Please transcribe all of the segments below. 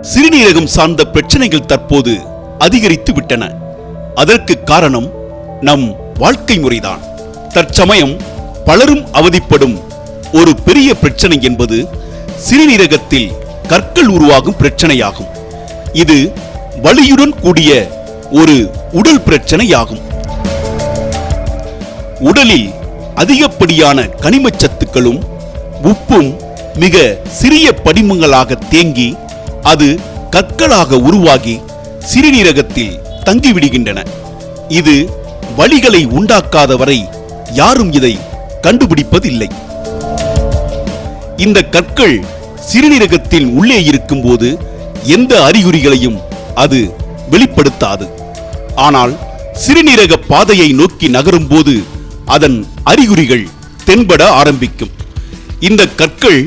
சிறுநீரகம் சார்ந்த பிரச்சனைகள் தற்போது அதிகரித்து விட்டன. அதற்கு காரணம் நம் வாழ்க்கை முறைதான். தற்சமயம் பலரும் அவதிப்படும் ஒரு பெரிய பிரச்சனை என்பது சிறுநீரகத்தில் கற்கள் உருவாகும் பிரச்சனையாகும். இது வலியுடன் கூடிய ஒரு உடல் பிரச்சனையாகும். உடலில் அதிகப்படியான கனிமச்சத்துக்களும் உப்பும் மிக சிறிய படிமங்களாக தேங்கி அது கற்களாக உருவாகி சிறுநீரகத்தில் தங்கிவிடுகின்றன. இது வழிகளை உண்டாக்காத வரை யாரும் இதை கண்டுபிடிப்பதில்லை. இந்த கற்கள் சிறுநீரகத்தின் உள்ளே இருக்கும்போது எந்த அறிகுறிகளையும் அது வெளிப்படுத்தாது. ஆனால் சிறுநீரக பாதையை நோக்கி நகரும்போது அதன் அறிகுறிகள் தென்பட ஆரம்பிக்கும். இந்த கற்கள்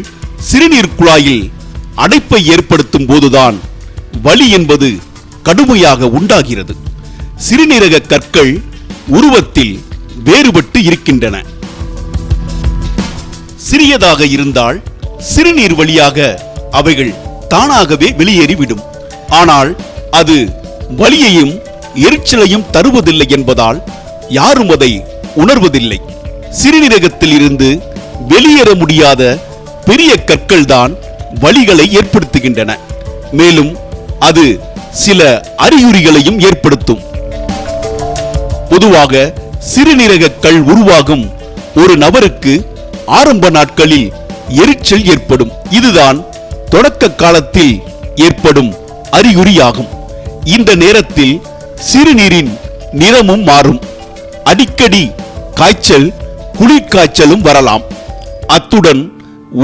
சிறுநீர் குழாயில் அடைப்பை ஏற்படுத்தும் போதுதான் வலி என்பது கடுமையாக உண்டாகிறது. சிறுநீரக கற்கள் உருவத்தில் வேறுபட்டு இருக்கின்றன. சிறியதாக இருந்தால் சிறுநீர் வழியாக அவைகள் தானாகவே வெளியேறிவிடும். ஆனால் அது வலியையும் எரிச்சலையும் தருவதில்லை என்பதால் யாரும் அதை உணர்வதில்லை. சிறுநீரகத்தில் இருந்து வெளியேற முடியாத பெரிய கற்கள் தான் வழிகளை ஏற்படுத்துகின்றன. மேலும் அது சில அறிகுறிகளையும் ஏற்படுத்தும். பொதுவாக சிறுநீரக கல் உருவாகும் ஒரு நபருக்கு ஆரம்ப நாட்களில் எரிச்சல் ஏற்படும். இதுதான் தொடக்க காலத்தில் ஏற்படும் அறிகுறியாகும். இந்த நேரத்தில் சிறுநீரின் நிறமும் மாறும். அடிக்கடி காய்ச்சல் குளிர்காய்ச்சலும் வரலாம். அத்துடன்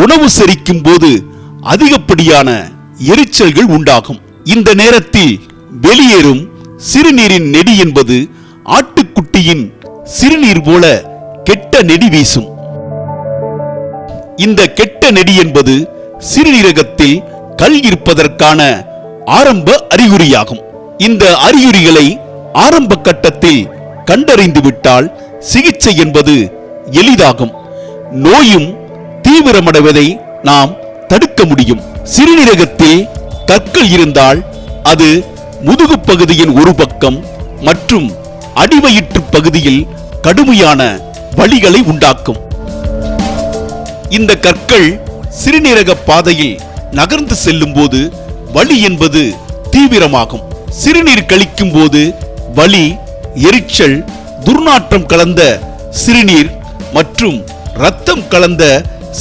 உணவு செரிக்கும் போது அதிகப்படியான எரிச்சல்கள் உண்டாகும். இந்த நேரத்தில் வெளியேறும் சிறுநீரின் நெடி என்பது ஆட்டுக்குட்டியின் சிறுநீர் போல கெட்ட நெடி வீசும். இந்த கெட்ட நெடி என்பது சிறுநீரகத்தில் கல் இருப்பதற்கான ஆரம்ப அறிகுறியாகும். இந்த அறிகுறிகளை ஆரம்ப கட்டத்தில் கண்டறிந்துவிட்டால் சிகிச்சை என்பது எளிதாகும். நோயும் தீவிரமடைவதை நாம் தடுக்க முடியும். சிறுநீரகத்தில் கற்கள் இருந்தால் அது முதுகு பகுதியின் ஒரு பக்கம் மற்றும் அடிவயிற்று பகுதியில் கடுமையான வழிகளை உண்டாக்கும். இந்த கற்கள் சிறுநீரக பாதையில் நகர்ந்து செல்லும் போது வலி என்பது தீவிரமாகும். சிறுநீர் கழிக்கும் போது வலி எரிச்சல் துர்நாற்றம் கலந்த சிறுநீர் மற்றும் இரத்தம் கலந்த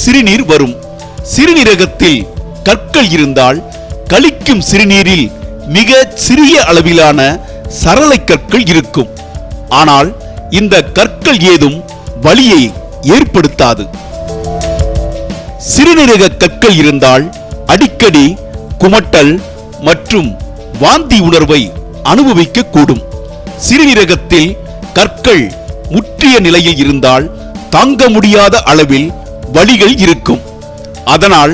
சிறுநீர் வரும். சிறுநீரகத்தில் கற்கள் இருந்தால் கழிக்கும் சிறுநீரில் மிக சிறிய அளவிலான சரளை கற்கள் இருக்கும். ஆனால் இந்த கற்கள் ஏதும் வலியை ஏற்படுத்தாது. சிறுநீரக கற்கள் இருந்தால் அடிக்கடி குமட்டல் மற்றும் வாந்தி உணர்வை அனுபவிக்க கூடும் சிறுநீரகத்தில் கற்கள் முற்றிய நிலையில் இருந்தால் தாங்க முடியாத அளவில் வலிகள் இருக்கும். அதனால்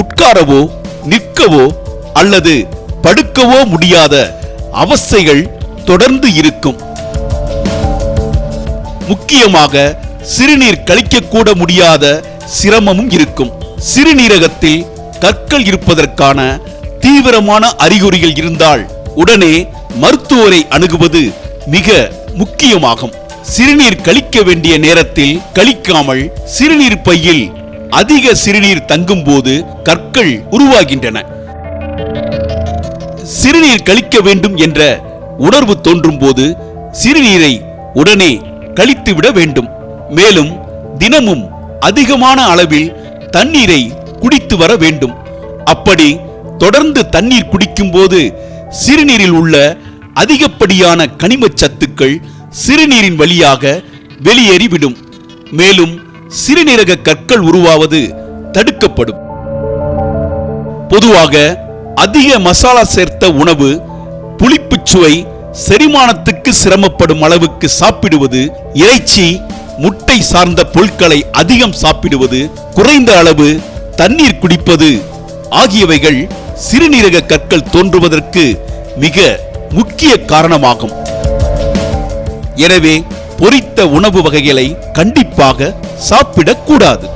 உட்காரவோ நிற்கவோ அல்லது படுக்கவோ முடியாத அவஸ்தைகள் தொடர்ந்து இருக்கும். முக்கியமாக சிறுநீர் கழிக்கக்கூட முடியாத சிரமமும் இருக்கும். சிறுநீரகத்தில் கற்கள் இருப்பதற்கான தீவிரமான அறிகுறிகள் இருந்தால் உடனே மருத்துவரை அணுகுவது மிக முக்கியமாகும். சிறுநீர் கழிக்க வேண்டிய நேரத்தில் கழிக்காமல் சிறுநீர் பையில் அதிக சிறுநீர் தங்கும் போது கற்கள் உருவாகின்றன. சிறுநீர் கழிக்க வேண்டும் என்ற உணர்வு தோன்றும் போது சிறுநீரை உடனே கழித்துவிட வேண்டும். மேலும் தினமும் அதிகமான அளவில் தண்ணீரை குடித்து வர வேண்டும். அப்படி தொடர்ந்து தண்ணீர் குடிக்கும் போது சிறுநீரில் உள்ள அதிகப்படியான கனிம சத்துக்கள் சிறுநீரின் வழியாக வெளியேறிவிடும். மேலும் சிறுநீரக கற்கள் உருவாவது தடுக்கப்படும். பொதுவாக அதிக மசாலா சேர்த்த உணவு புளிப்பு சுவை செரிமானத்துக்கு சிரமப்படும் அளவுக்கு சாப்பிடுவது இறைச்சி முட்டை சார்ந்த பொருட்களை அதிகம் சாப்பிடுவது குறைந்த அளவு தண்ணீர் குடிப்பது ஆகியவைகள் சிறுநீரக கற்கள் தோன்றுவதற்கு மிக முக்கிய காரணமாகும். எனவே பொரித்த உணவு வகைகளை கண்டிப்பாக சாப்பிடக்கூடாது.